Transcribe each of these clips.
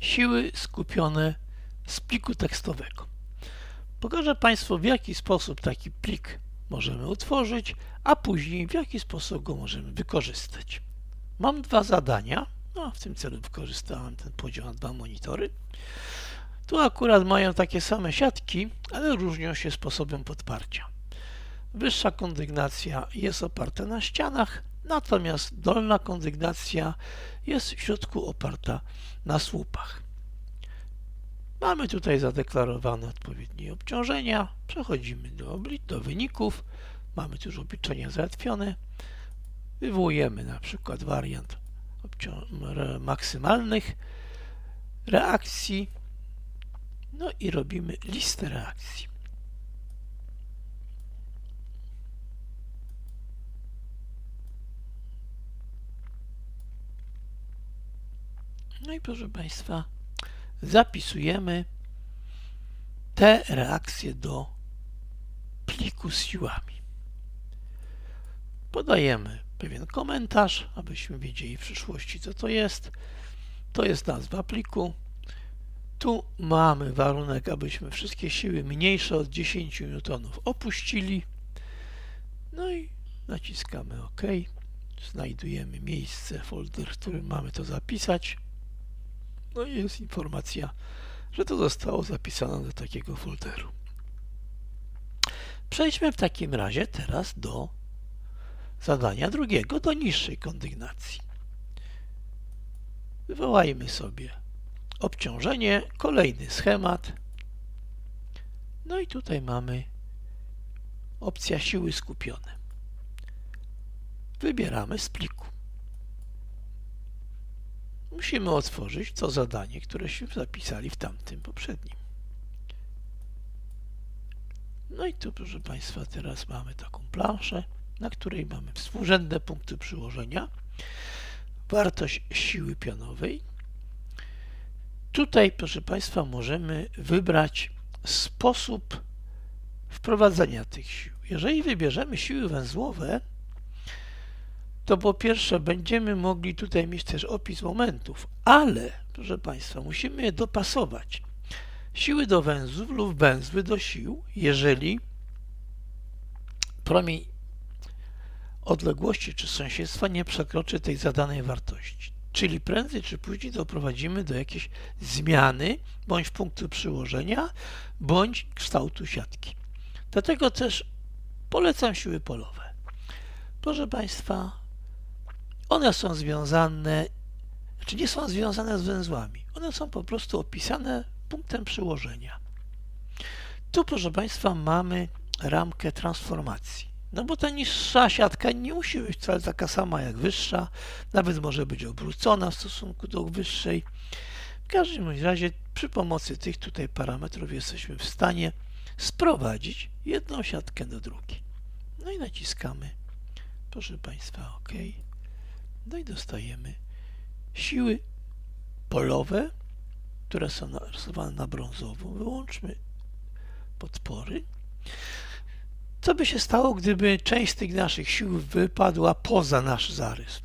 siły skupione z pliku tekstowego. Pokażę Państwu, w jaki sposób taki plik możemy utworzyć, a później w jaki sposób go możemy wykorzystać. Mam dwa zadania. No, w tym celu wykorzystałem ten podział na dwa monitory. Tu akurat mają takie same siatki, ale różnią się sposobem podparcia. Wyższa kondygnacja jest oparta na ścianach, natomiast dolna kondygnacja jest w środku oparta na słupach. Mamy tutaj zadeklarowane odpowiednie obciążenia. Przechodzimy do, do wyników. Mamy tu już obliczenia załatwione. Wywołujemy na przykład wariant maksymalnych reakcji. No i robimy listę reakcji. No i proszę Państwa, zapisujemy te reakcje do pliku z siłami. Podajemy pewien komentarz, abyśmy wiedzieli w przyszłości, co to jest. To jest nazwa pliku. Tu mamy warunek, abyśmy wszystkie siły mniejsze od 10 N opuścili. No i naciskamy OK. Znajdujemy miejsce, folder, w którym mamy to zapisać. No i jest informacja, że to zostało zapisane do takiego folderu. Przejdźmy w takim razie teraz do zadania drugiego, do niższej kondygnacji. Wywołajmy sobie obciążenie, kolejny schemat. No i tutaj mamy opcja siły skupione. Wybieramy z pliku musimy otworzyć to zadanie, któreśmy zapisali w tamtym poprzednim. No i tu, proszę Państwa, teraz mamy taką planszę, na której mamy współrzędne punkty przyłożenia, wartość siły pionowej. Tutaj, proszę Państwa, możemy wybrać sposób wprowadzenia tych sił. Jeżeli wybierzemy siły węzłowe, to po pierwsze będziemy mogli tutaj mieć też opis momentów, ale, proszę Państwa, musimy je dopasować. Siły do węzłów lub węzły do sił, jeżeli promień odległości czy sąsiedztwa nie przekroczy tej zadanej wartości. Czyli prędzej czy później doprowadzimy do jakiejś zmiany bądź punktu przyłożenia, bądź kształtu siatki. Dlatego też polecam siły polowe. Proszę Państwa, one są związane, czy nie są związane z węzłami. One są po prostu opisane punktem przyłożenia. Tu, proszę Państwa, mamy ramkę transformacji. No bo ta niższa siatka nie musi być wcale taka sama jak wyższa, nawet może być obrócona w stosunku do wyższej. W każdym razie przy pomocy tych tutaj parametrów jesteśmy w stanie sprowadzić jedną siatkę do drugiej. No i naciskamy, proszę Państwa, OK. No i dostajemy siły polowe, które są narysowane na brązowo. Wyłączmy podpory. Co by się stało, gdyby część z tych naszych sił wypadła poza nasz zarys?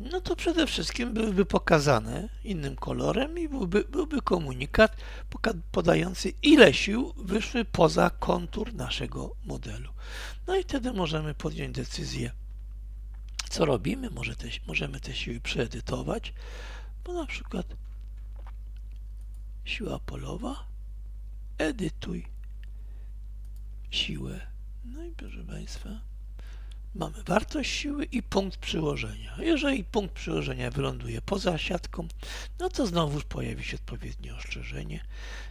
No to przede wszystkim byłyby pokazane innym kolorem i byłby, byłby komunikat podający, ile sił wyszły poza kontur naszego modelu. No i wtedy możemy podjąć decyzję, co robimy? Może te, możemy te siły przeedytować, bo na przykład siła polowa, edytuj siłę. No i proszę Państwa, mamy wartość siły i punkt przyłożenia. Jeżeli punkt przyłożenia wyląduje poza siatką, no to znowuż pojawi się odpowiednie ostrzeżenie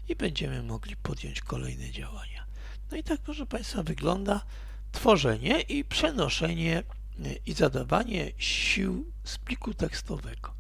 i będziemy mogli podjąć kolejne działania. No i tak, proszę Państwa, wygląda tworzenie i przenoszenie i zadawanie sił z pliku tekstowego.